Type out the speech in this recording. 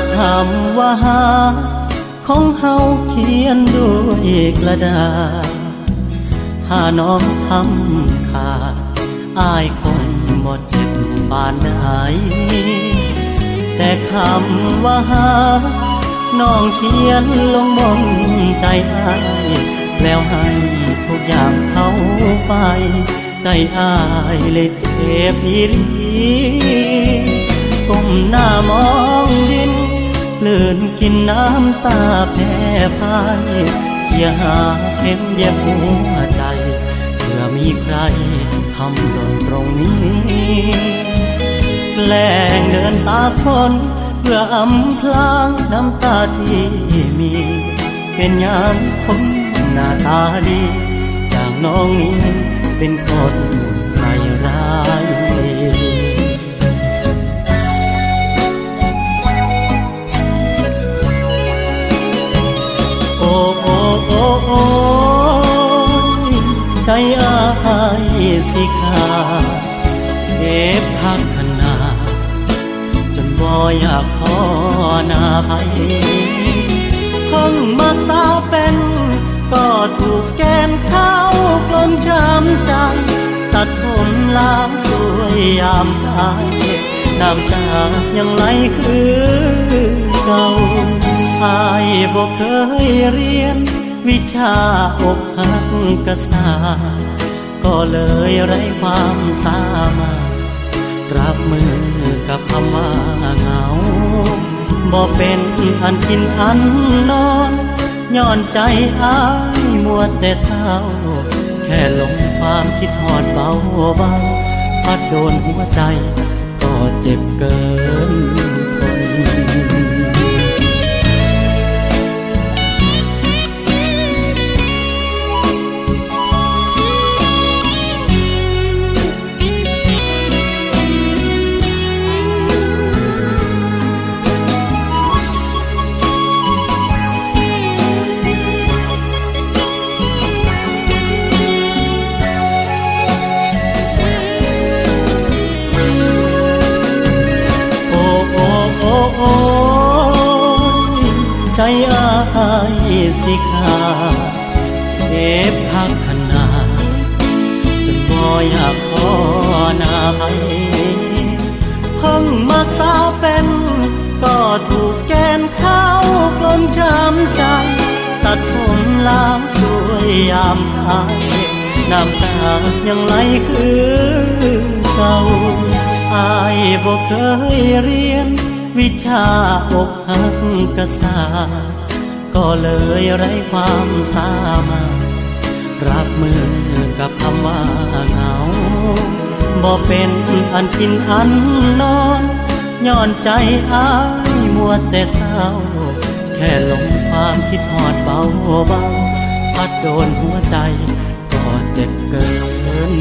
ำว่าหา ของเฮาเขียนด้วยกระดาษ ถ้าน้องทำขาดอายคงบ่เจ็บบานใดแต่คำว่าหา น้องเขียนลงบนใจอายแล้วให้ทุกอย่างเขาไป ใจอายเลยเจ็บอีหลีก้มหน้ามอง นกินน้ำตาแพ้พายอย่าหาเห็นเย็บหัวใจเพื่อมีใครทำหล่นตรงนี้แกล้งเดินตาคนเพื่ออำพลางน้ำตาที่มี เป็นยามคนหน้าตาดีอย่างน้องนี้เป็นคน อ้โอยใจอายสิขาเจ็บพักขนา จนบ่อยากพอนาไผเพิ่งมาสาวเป็นก็ถูกแกนเข้ากลมช้ำใจ ตัดผมล้างสวยยามตายน้ำตายังไหลคือเก่าอายบอกเคยเรียน วิชาอกหักกษาก็เลยไร้ความสามารถ รับมือกับคำว่าเหงาบ่เป็นอันกินอันนอนย้อนใจอายมัวแต่เศร้า แค่ลงความคิดหอดเบาเบาพัดโดนหัวใจก็เจ็บเกิน ใจอายสิขาดเจ็บพักขนาจนบ่อยากพอหน้าไผเพิ่งมาสาเป็นก็ถูกแกนเข้ากลมช้ำใจ ตัดผมล้างสวยยามตายน้ำตายังไหลคือเก่าอายบอกเคยเรียน วิชาอกหักกษาก็เลยไร้ความสามารถรับมือกับคำว่าเหงาบ่เป็นอันกินอันนอนย้อนใจอายมัวแต่เศร้า แค่ลงความคิดหอดเบาเบาพัดโดนหัวใจก็เจ็บเกิน